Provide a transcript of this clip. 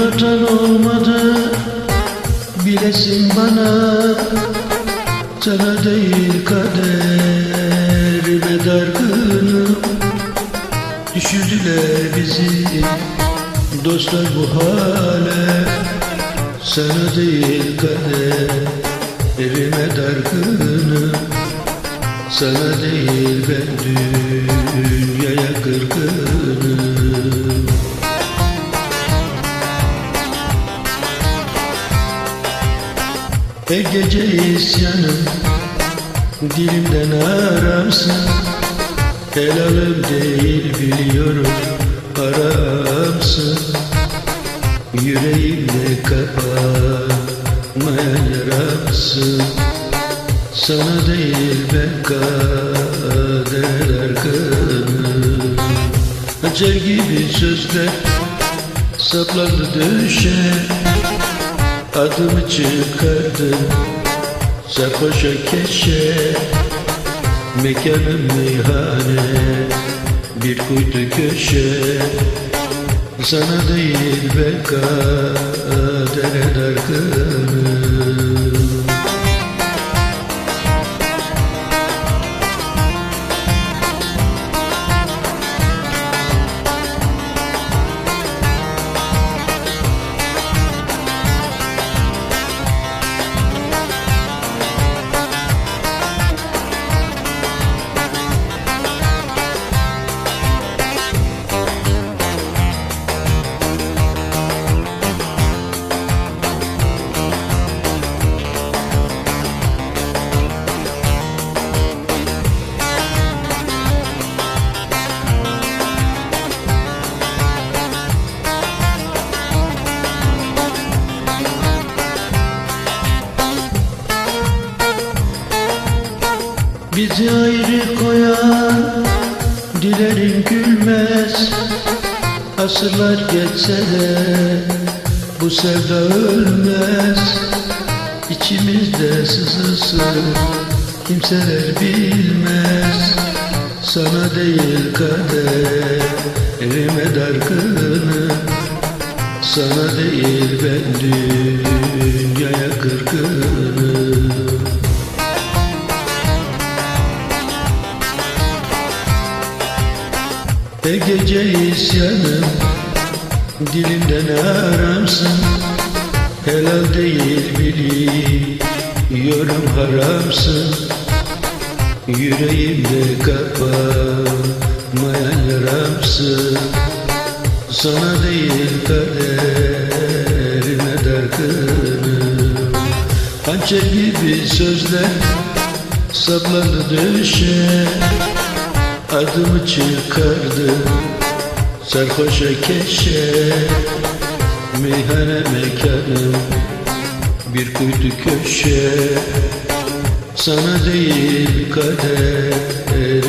hatan olmadı Bilesin bana. Sana değil kaderime dargınım Düşürdüler bizi dostlar bu hale. Sana değil kaderime dargınım Sana değil ben dünyaya Her gece isyanım Dilimden aramsın. Helalım değil biliyorum Haramsın Yüreğimde kapanmayan yaramsın Sana değil ben kader arkanım Hacer gibi sözler saplandı döşe Adımı çıkardı. Sarhoşa keşe Mekanım meyhane. Bir kuytu köşe. Sana değil ben kadere dargınım Bizi ayrı koyan dilerim gülmez. Asırlar geçse de bu sevda ölmez. İçimizde sızısı kimseler bilmez. Sana değil kaderime dargınım Sana değil ben dünyaya kırgınım Her gece isyanım Dilimden aramsın Helal değil biliyorum haramsın. Yüreğimde kapanmayan yaramsın. Sana değil kaderime dargınım. Hançer gibi sözler saplandı döşe Adımı çıkardı sarhoşa keşe. Meyhane mekanım bir kuytu köşe. Sana değil kader